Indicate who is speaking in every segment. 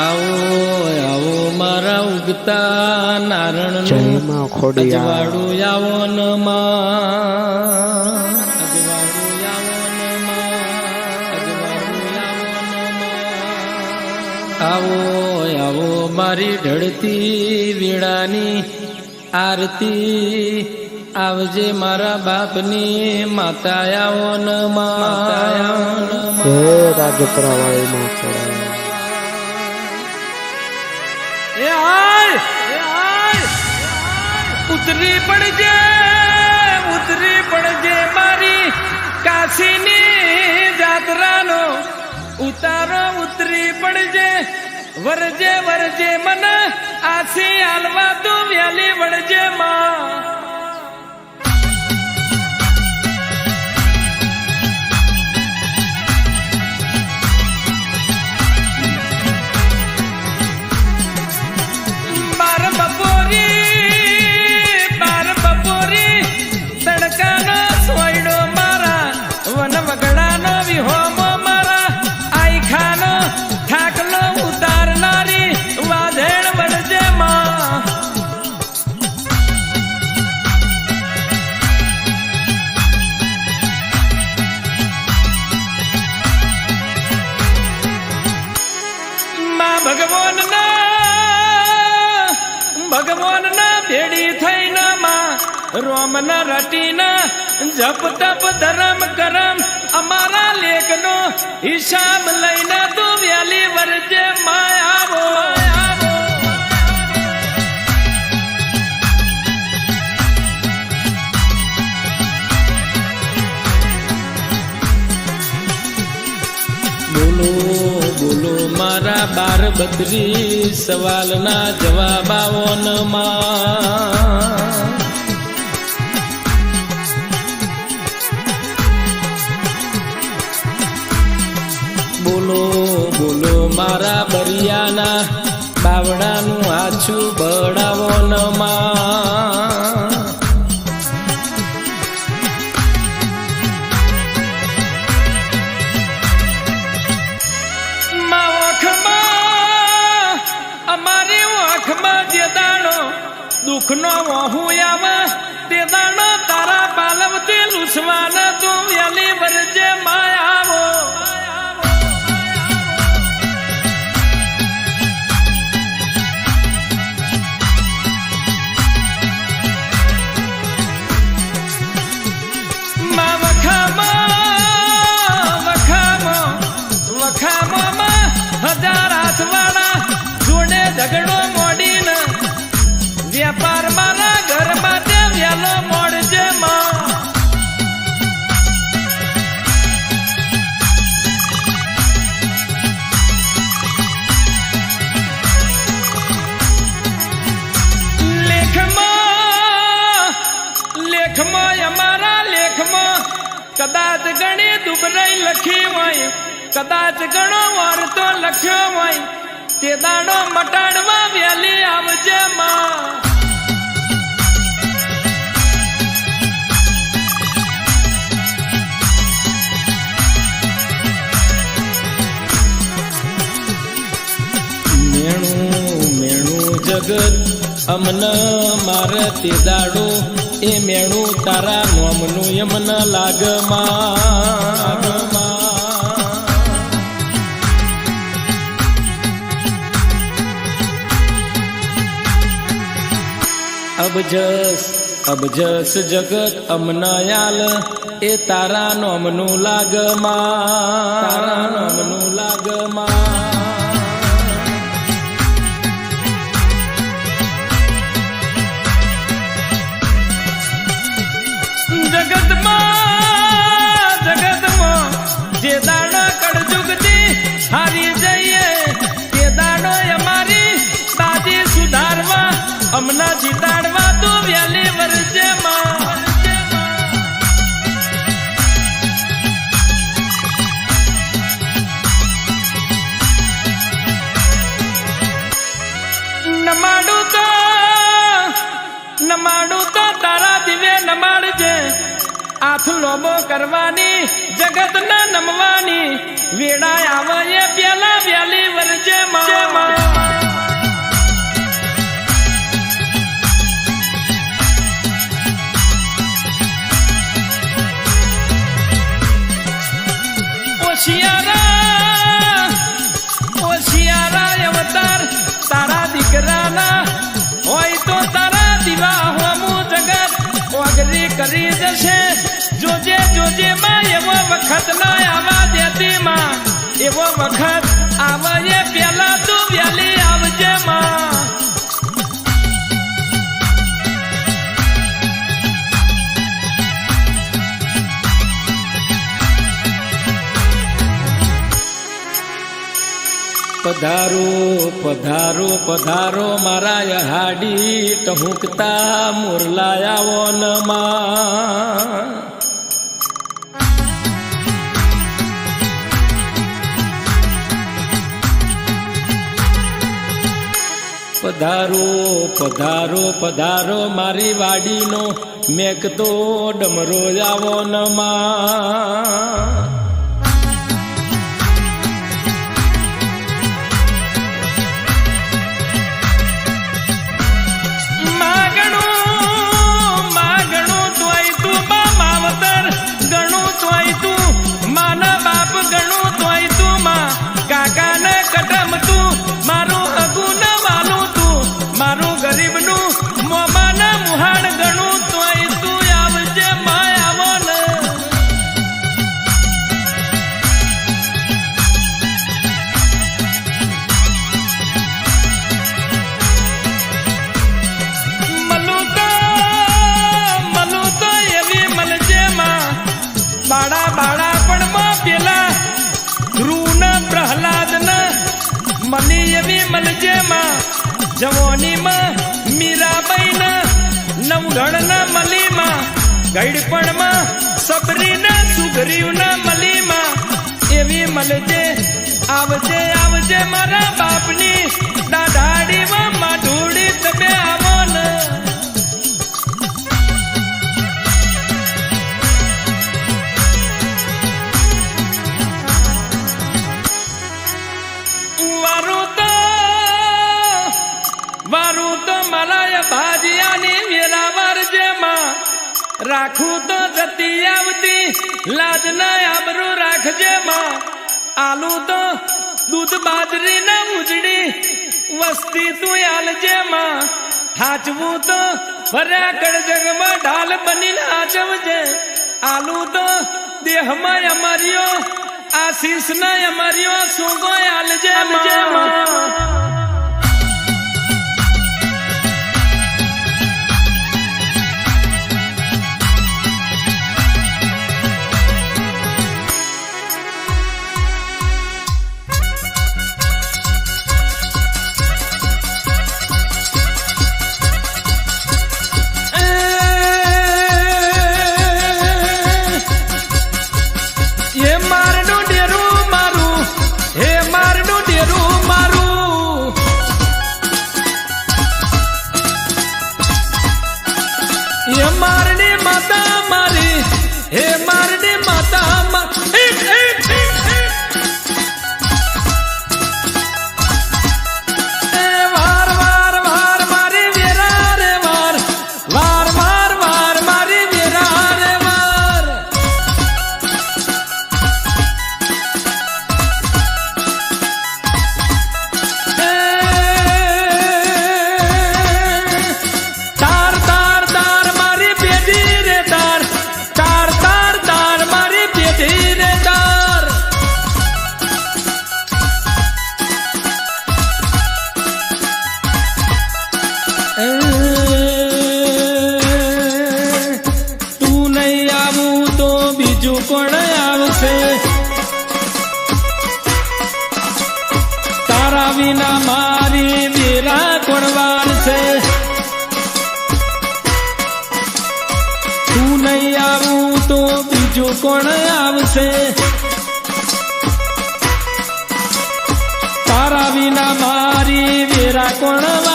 Speaker 1: આવો આવો મારા ઉગતા નારણ
Speaker 2: જયમાં ખોડિયા
Speaker 1: આવો ન માં. આવો આવો મારી ઢળતી વીણાની આરતી આવજે મારા બાપની માતા આવો ન માં.
Speaker 2: રાજપરાવાળી રાજપરા વાળી માં
Speaker 1: એ ઉતરી પડજે ઉતરી પડજે મારી કાશીની જાત્રાનો ઉતારો ઉતરી પડજે. વરજે વરજે મન આસી હાલવા તું વ્યાલી વળજે માં. રોમના રટીના જપ તપ ધરમ કરમ. અમારા લેખનો હિસાબ લઈને તું વ્યાલી વરજે માયાવો આવો આવો બોલો બોલો મારા બાર બત્રી સવાલના જવાબ બોલો બોલો મારા બરિયાના બાવડાનું આછું બળાવો ન માં માં ઓખમાં અમારી ઓખમાં જે દુઃખનો વહું આવે, તે દાણો તારા પાલવતી લુસવાને તું વેલી વરજે માં લખી હોય, કદાચ ઘણો વાર તો લખ્યો હોય, તે દાડો મટાડવા વેલી આવજે માં. મેણું મેણું જગત, અમન મારે તે દાડો, એ મેણું તારા નોમનું યમન લાગમાં અબજસ અબજસ જગત અમનાયાલ, એ તારા નોમનું લાગમાં. તારા નોમનું લાગમાં. જગતમાં જગતમાં, જે સુધારવા હમણાં જીતાડવા હાથ લોબો કરવાની જગત ના નમવાની વેડા આવે એ પેલા વેલી વરજે માં ઓશિયારા ઓશિયારા અવતાર, તારા દીકરાના કરી જશે જોજે જોજે માં, એવો વખત ના આવા દેતી માં. એવો વખત આવે પેલા તું વેલી આવજે માં. પધારો પધારો પધારો મારા હાડી ટહુકતા મુરલાયા વનમાં પધારો પધારો પધારો મારી વાડીનો મેકતો ડમરો આવો નમાં. જવાની મીરાબાઈના નવઘણના મલીમાં, ગઈડપણમાં, સબરીના સુગરીવના મલીમાં. એવી મળજે, આવજે આવજે મારા બાપની દાઢાડી માધુડી તમે આવો ને તો ભાજિયાની વેલા વારજે માં રાખું તો જતી આવતી લાજ ના આબરૂ રાખજે માં આલુ તો દૂધ બાજરી ના ઉજડી, વસ્તી તું આલજે માં હાચવું તો ફર્યા કડ જગમાં ઢાલ બનીને હાચવજે. આલુ તો દેહમાં અમારીઓ આશીષ ના અમારીઓ સુગો આલજે માં કોણ આવશે? તારા વિના મારી વેરા કોણ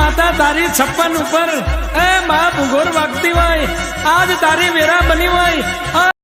Speaker 1: માતા તારી છપ્પન ઉપર. એ મા ભૂગોળ વાગતી હોય. આજ તારી વેરા બની હોય.